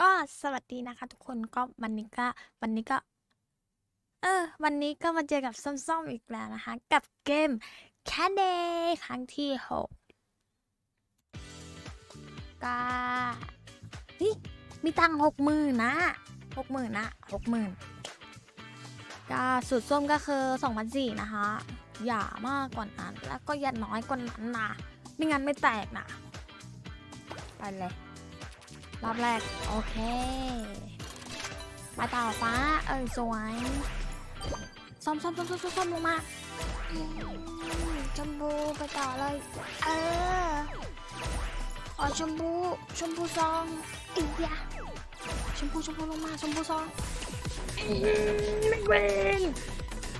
ก็สวัสดีนะคะ ทุกคนก็วันนี้ก็วันนี้ก็ เออ วันนี้ก็มาเจอกับส้มๆอีกแล้วนะคะ กับเกม Candy ครั้งที่หกก็เฮ้ยมีตังหกหมื่นนะหกหมื่นนะหกหมื่นก็สุดส้มก็คือสองพันสี่นะคะ อย่ามากกว่านั้น แล้วก็อย่าน้อยกว่านั้นนะไม่งั้นไม่แตกนะไปเลย รอบแรก โอเค มาต่อฟ้า เออสวยซ้อมซ้อมซ้อมซ้อมซ้อมลงมาอืมชมพูไปต่อเลย เออขอชมพูชมพูซองอีกอยะชมพูชมพูลงมาชมพูซองไม่เวน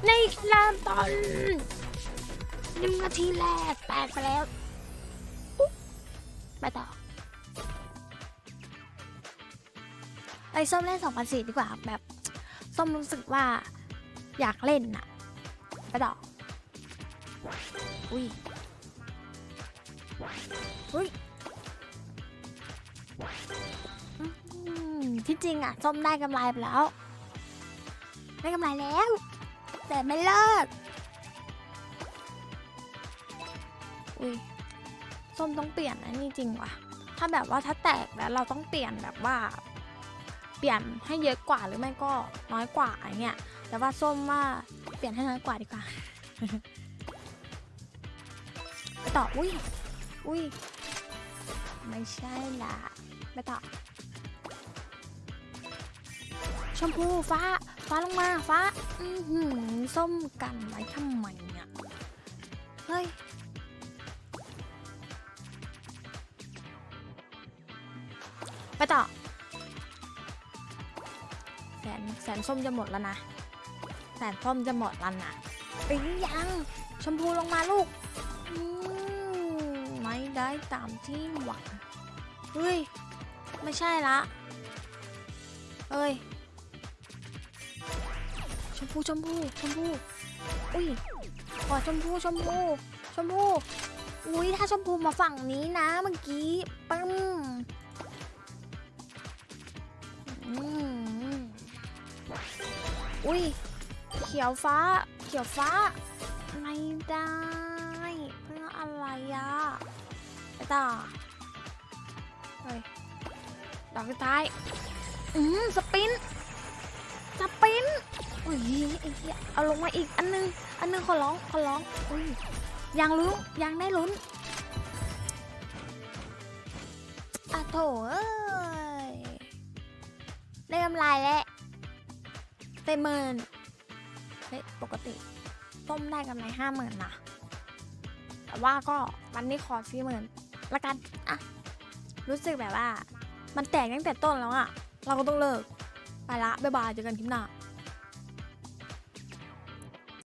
ในลามตอนหนึ่งนาทีแรกแตกไปแล้วไปต่อ ส้มเล่นสองพันสี่ดีกว่าแบบส้มรู้สึกว่าอยากเล่นน่ะไปต่ออุ้ยอุ้ยที่จริงอะส้มได้กำไรไปแล้ว ได้กำไรแล้ว แต่ไม่เลิกอุ้ยส้มต้องเปลี่ยนนะนี่จริงว่ะ ถ้าแบบว่าถ้าแตกแล้วเราต้องเปลี่ยนแบบว่า เปลี่ยนให้เยอะกว่าหรือไม่ก็น้อยกว่าอย่างเงี้ยแต่ว่าส้มว่าเปลี่ยนให้น้อยกว่าดีกว่าไปต่ออุ้ยอุ้ยไม่ใช่ละไปต่อชมพูฟ้า ฟ้าลงมาฟ้า อือหือส้มกันไว้ทำไมเนี่ยเฮ้ยไปต่อ แสนแสนส้มจะหมดแล้วนะแสนส้มจะหมดแล้วนะไปยังชมพูลงมาลูกมไม่ได้ตามที่หวังเฮ้ย ไม่ใช่ละเอ้ยชมพูชมพูชมพูอุ้ยขอชมพูชมพูชมพูอุ้ยถ้าชมพูมาฝั่งนี้นะเมื่อกี้ปึ้มอืม อุ้ย เขียวฟ้า เขียวฟ้า ไม่ได้ เพื่ออะไรอะไปต่อเฮ้ยดอกสุดท้าย อืมสปิน สปิน อุ้ยไอ้เหี้ยเอาลงมาอีกอันนึง อันนึงขอร้องขอร้อง อุ้ยยังลุ้นยังได้ลุ้นอะโถเอ้ยได้กำไรแล้ว เป็นหมื่นเฮ้ยปกติต้มได้กำไรห้าหมื่นนะแต่ว่าก็วันนี้ขอสี่หมื่นละกันอะรู้สึกแบบว่า มันแตกตั้งแต่ต้นแล้วอะเราก็ต้องเลิก ไปละ บ๊ายบาย เจอกันคลิปหน้า